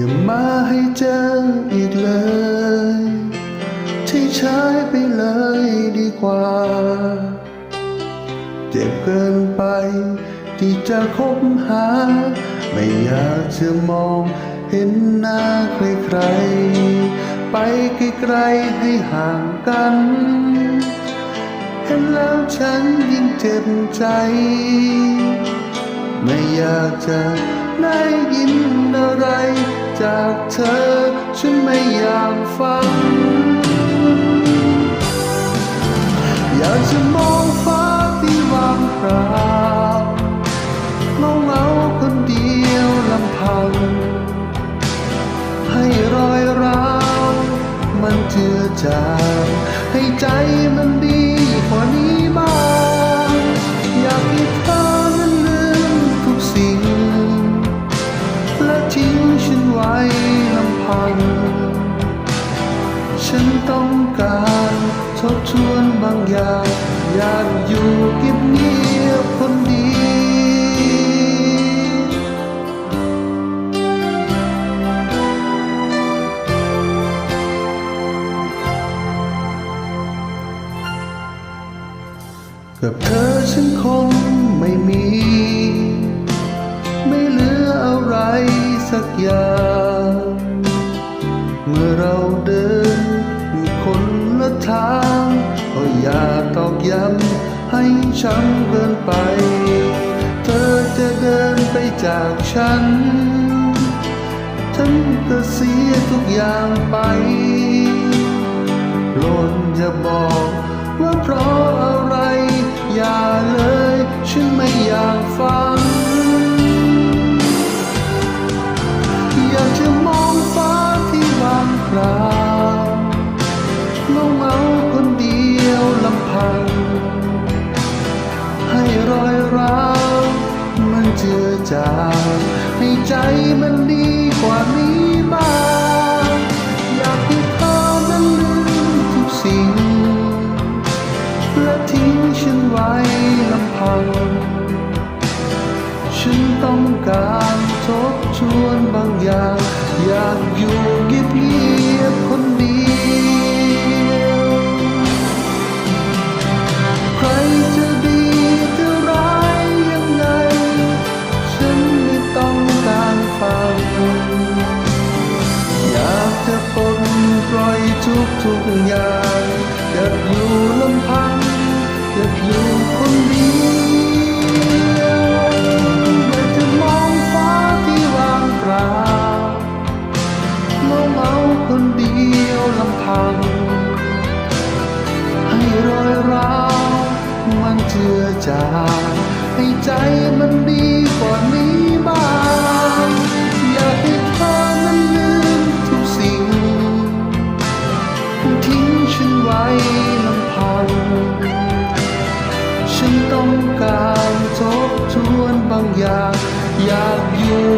อย่ามาให้เจออีกเลย ที่ใช้ไปเลยดีกว่า เจ็บเกินไป ที่จะคบหา ไม่อยากจะมองเห็นหน้าใครๆ ไปไกลๆให้ห่างกัน เห็นแล้วฉันยิ่งเจ็บใจ ไม่อยากจะได้ยินอะไร จากเธอ ฉันไม่อยากฟัง อยากจะมองฟ้าที่ว่างเปล่าเงาเงาคนเดียวลำพัง ให้รอยร้าวมันเจือจางให้ใจมันดีกว่านี้บ้าง ต้องการทบทวนบางอย่างอยากอยู่เงียบเงียบคนเดียวกับเธอฉันคงไม่มี ไม่เหลืออะไรสักอย่าง ทางก็อย่าตอกย้ำให้ช้ำเกินไป เธอจะเดินไปจากฉัน ฉันก็เสียทุกอย่างไปโปรดอย่าบอกว่าเพราะอะไร อย่าเลยฉันไม่อยาก มันดีกว่านี้บ้างอยากให้เธอนั้นลืมทุกสิ่งและทิ้งฉันไว้ลำพัง ฉันต้องการทบทวนบางอย่าง อยากอยู่เงียบๆคนเดียว อยากจะปลดปล่อยทุกทุกอย่างอยากอยู่ลำพังอยากอยู่คนเดียวอยากจะมองฟ้าที่ว่างเปล่าเมาเมาคนเดียวลำพัง ให้รอยร้าวมันเจือจางให้ใจมันดีกว่านี้ การทบทวนบางอย่างอยากอยู่